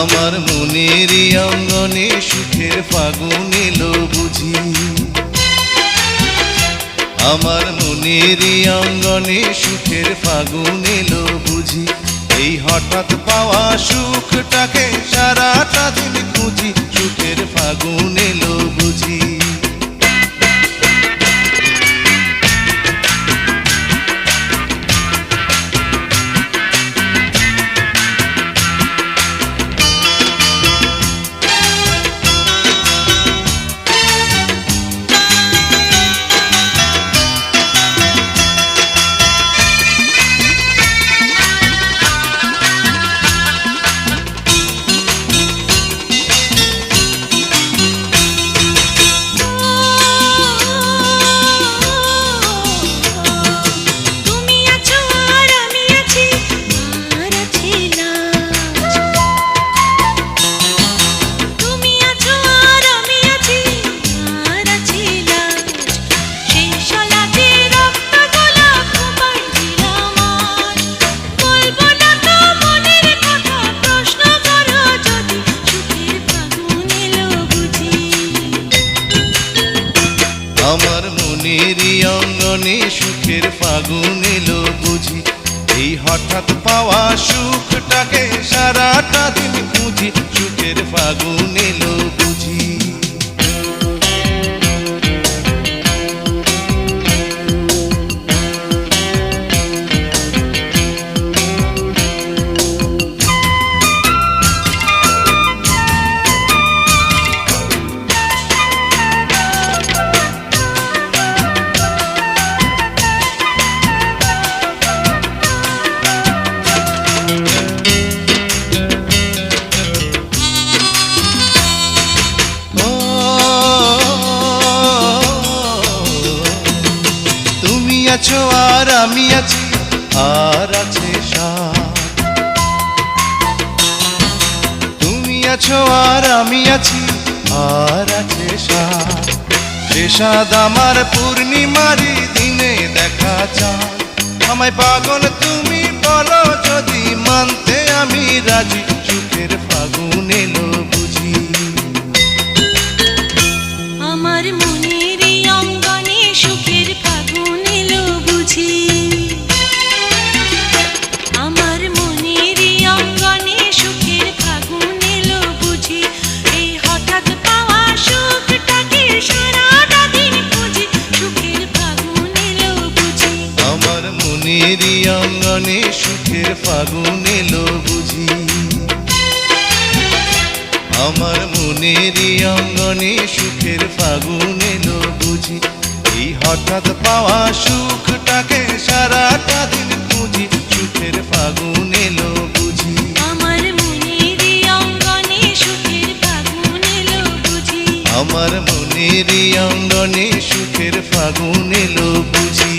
আমার মনের অঙ্গনে সুখের ফাগুন এলো বুঝি। আমার মনের অঙ্গনে সুখের ফাগুন এলো বুঝি। এই হঠাৎ পাওয়া সুখটাকে সারাটা অঙ্গনে সুখের ফাগুন এলো বুঝি। এই হঠাৎ পাওয়া সুখটাকে সারাটা দিন খুঁজি আছো আর আমি আছি, আর আছে তুমি আছো আর আমি আছি, আর আছে সে সাদ আমার পূর্ণিমারি দিনে দেখা চাঁদ আমায় পাগল তুমি বলো, যদি মানতে আমি রাজি সুখের ফাগুন এলো। আমার মনের অঙ্গনে সুখের ফাগুন এলো বুঝি। আমার মনের অঙ্গনে সুখের ফাগুন এলো বুঝি। এই হঠাৎ পাওয়া সুখটাকে সারাটা দিন খুঁজি সুখের ফাগুন এলো বুঝি। আমার মনের এই অঙ্গনে সুখের ফাগুন এলো বুঝি। আমার মনের অঙ্গনে সুখের ফাগুন এলো বুঝি।